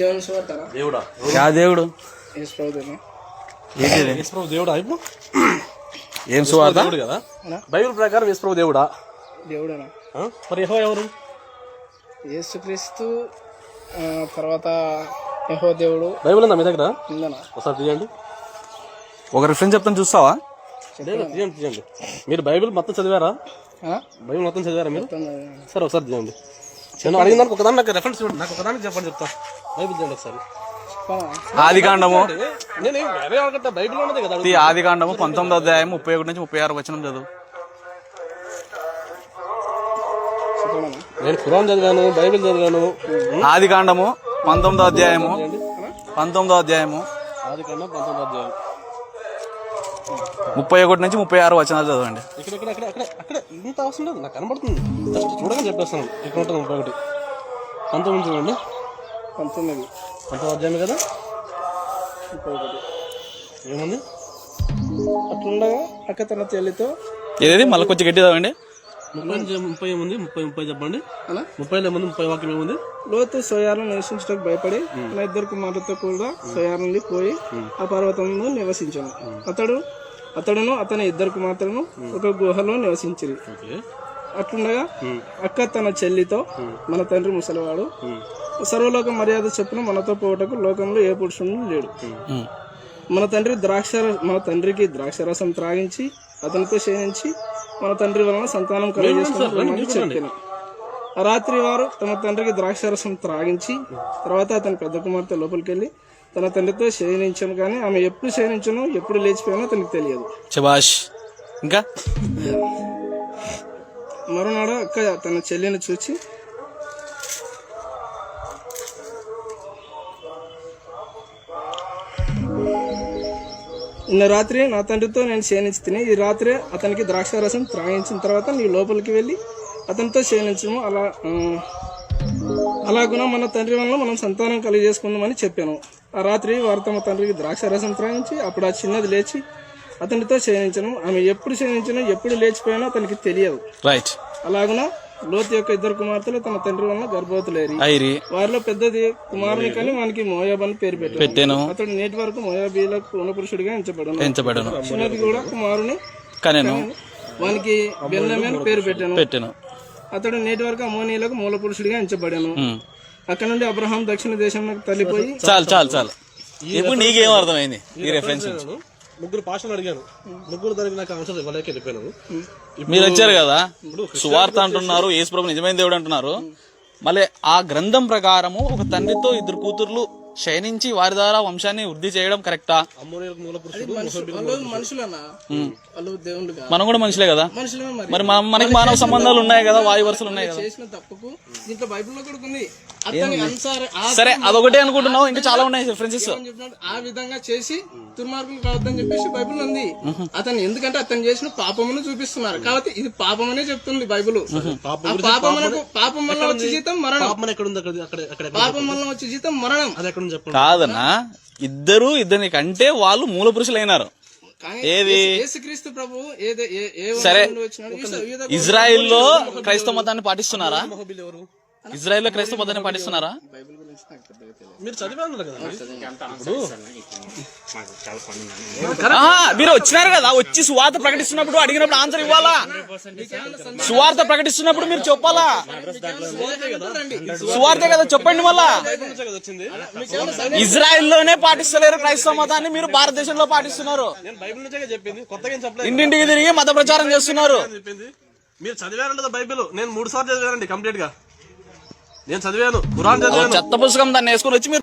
దేవుని సువార్తారా దేవుడా? యా దేవుడు. యేసు ప్రభుదేనా ఏంటిది? యేసుప్రభు దేవుడా ఇప్పుడు? ఏం సువార్త? దేవుడు కదా? బైబిల్ ప్రకారం యేసుప్రభు దేవుడా? దేవుడేనా? మరి యెహోవా ఎవరు? యేసుక్రీస్తు ఆ, తర్వాత యహో దేవుడు. బైబిల్ ఉందా మీ దగ్గర? ఉందనా? ఒకసారి తీయండి. ఒక రిఫరెన్స్ చెప్తాను చూస్తావా? తీయండి తీయండి. మీరు బైబిల్ మొత్తం చదివారా? బైబిల్ మొత్తం చదివారా మీరు? సరే ఒకసారి తీయండి. నేను అడిగిన దానికి ఒకదాని నాకు రెఫరెన్స్ ఇవ్వండి. నాకు ఒకదానికి చెప్పండి చెప్తా. బైబిల్ తీయండి ఒకసారి. చెప్పనా? ఆది కాండము. నేను వేరే వాళ్ళకంటే బైబిల్ ఉన్నది కదా ఈ ఆది కాండము పంతొమ్మిదో అధ్యాయం ముప్పై ఒకటి నుంచి ముప్పై ఆరు వచ్చిన చదువు? నేను ఖురాన్ చదివాను బైబిల్ చదివాను. ఆది కాండము పంతొమ్మిదో అధ్యాయము. పంతొమ్మిదో అధ్యాయము. ఆది కన్నా పంతొమ్మిది అధ్యాయం. ముప్పై ఒకటి నుంచి ముప్పై ఆరు వచనాలు చదవండి. ఇక్కడ ఇక్కడ అక్కడ ఇంత అవసరం లేదు. నాకు కనబడుతుంది. చూడగానే చెప్పేస్తాను. ఇక్కడ ఉంటుంది ముప్పై ఒకటి. పంతొమ్మిది చూడండి. పంతొమ్మిది. పంతొమ్మిది అధ్యాయం కదా? ముప్పై ఒకటి. ఏముంది? అట్లుండగా అక్క తన చెల్లితో ఏదేది? మళ్ళీ కొంచెం గట్టి చదవండి. ముప్పై నుంచి ముప్పై ఏముంది? ముప్పై ముప్పై చెప్పండి. అలా? ముప్పైలో ఏముంది? ముప్పై వాక్యం ఏముంది? లోతు సోయాలను నివసించడానికి భయపడి తన ఇద్దరు కుమారులతో కూడా సోయాల నుండి పోయి ఆ పర్వతంలో నివసించాను. అతడు అతడును అతని ఇద్దరు కుమార్తెలను ఒక గుహలో నివసించిరి. అట్లుండగా అక్క తన చెల్లితో మన తండ్రి ముసలివాడు సర్వలోక మర్యాద చొప్పున మనతో పోవటకు లోకంలో ఏ పురుషుడు లేడు. మన తండ్రి ద్రాక్ష మన తండ్రికి ద్రాక్షరసం త్రాగించి అతనితో క్షీణించి మన తండ్రి వలన సంతానం కలుగజేసుకుని చెప్పాను. ఆ రాత్రి వారు తమ తండ్రికి ద్రాక్షరసం త్రాగించి తర్వాత అతని పెద్ద కుమార్తె లోపలికి వెళ్ళి తన తండ్రితో శయనించాను కానీ ఆమె ఎప్పుడు శయనించను ఎప్పుడు లేచిపోయానో అతనికి తెలియదు. ఇంకా? మరునాడు అక్క తన చెల్లిని చూచి నిన్న రాత్రి నా తండ్రితో నేను క్షీణించి తిని ఈ రాత్రి అతనికి ద్రాక్షారసం త్రాగించిన తర్వాత నీ లోపలికి వెళ్ళి అతనితో క్షీణించము అలా అలాగున మన తండ్రి వల్ల మనం సంతానం కలిగజేసుకుందామని చెప్పాను. ఆ రాత్రి వారు తమ తండ్రికి ద్రాక్షారసం త్రాగించి అప్పుడు ఆ చిన్నది లేచి అతనితో క్షీణించను. ఆమె ఎప్పుడు క్షీణించను ఎప్పుడు లేచిపోయినా అతనికి తెలియదు. రైట్ అలాగున లోతు యొక్క ఇద్దరు కుమార్తెలు తమ తండ్రి వలన గర్భవతులేరి ఐరి వారిలో పెద్దది కుమారుని కని వానికి మోయాబ్ అని పేరు పెట్టాను. అతడు నేటి వరకు మోయాబీలకు పూర్ణపురుషుడిగా ఎంచబడను. పెంచబడను చిన్నది కూడా కుమారుని కనెను. వానికి బెల్లమే పేరు పెట్టాను. పెట్టాను. అతడు నేటి వరకు అమోనీయులకు మూల పురుషుడిగా ఎంచబడాను. అక్కడ నుండి అబ్రహాం దక్షిణ దేశంలోకి తల్లిపోయి చాలు చాలు చాలు. ఇప్పుడు నీకేం అర్థమైంది ఈ రెఫరెన్స్ ముగ్గురు పాషలు అడిగాను ముగ్గురు దానికి నాకు ఆన్సర్ ఇవ్వలేక వెళ్ళిపోయాను మీరు వచ్చారు కదా? సువార్త అంటున్నారు యేసుప్రభు నిజమైన దేవుడు అంటున్నారు. మళ్ళీ ఆ గ్రంథం ప్రకారము ఒక తండ్రితో ఇద్దరు కూతుర్లు శయనించి వారి ద్వారా వంశాన్ని వృద్ధి చేయడం కరెక్టా? మనం కూడా మనుషులే కదా? మనుషులే మరి. మరి మనం మనకి మానవ సంబంధాలు ఉన్నాయి కదా? వాయు వరుసలు ఉన్నాయి కదా? చేసిన తప్పుకు దీంట్లో బైబిల్లో కూడా ఉంది. సరే అదొకటే అనుకుంటున్నావు ఇంకా చాలా ఉన్నాయి రిఫరెన్సెస్ ఆ విధంగా చేసి దుర్మార్గులు కావద్దని చెప్పేసి బైబిల్ ఉంది. అతను ఎందుకంటే అతను చేసిన పాపమును చూపిస్తున్నారు. కాబట్టి ఇది పాపమనే చెప్తుంది బైబిల్. పాపమునకు పాపం వల్ల వచ్చే జీతం మరణం. పాపం ఎక్కడ ఉంది? అక్కడ అక్కడ అక్కడ పాపం వల్ల వచ్చే జీతం మరణం. అది ఎక్కడ కాదన్నా ఇద్దరు ఇద్దరిని కంటే వాళ్ళు మూల పురుషులైనారు. ఏది యేసుక్రీస్తు ప్రభు ఏదే ఏ- ఏ సరే. ఇజ్రాయిల్లో క్రైస్తవ మతాన్ని పాటిస్తున్నారా? ఎవరు ఇజ్రాయిల్లో క్రైస్తవ మతాన్ని పాటిస్తున్నారా? మీరు మీరు? వచ్చినారు కదా వచ్చి సువార్త ప్రకటిస్తున్నప్పుడు అడిగినప్పుడు ఆన్సర్ ఇవ్వాలా? సువార్త ప్రకటిస్తున్నప్పుడు మీరు చెప్పాలా? సువార్తే కదా చెప్పండి మళ్ళా. వచ్చింది ఇజ్రాయెల్లోనే పాటిస్తలేరు క్రైస్తవ మతాన్ని మీరు భారతదేశంలో పాటిస్తున్నారు. నేను బైబిల్ నుంచే కదా చెప్పింది కొత్తగా ఏం చెప్పలేదు. ఇంటింటికి తిరిగి మత ప్రచారం చేస్తున్నారు. అని చెప్పింది మీరు చదివారంట బైబిల్ నేను మూడు సార్లు చదివానండి కంప్లీట్గా నేను చదివాను. ఖురాన్ చదివాను. చెత్త పుస్తకం దాన్ని వేసుకొని వచ్చి మీరు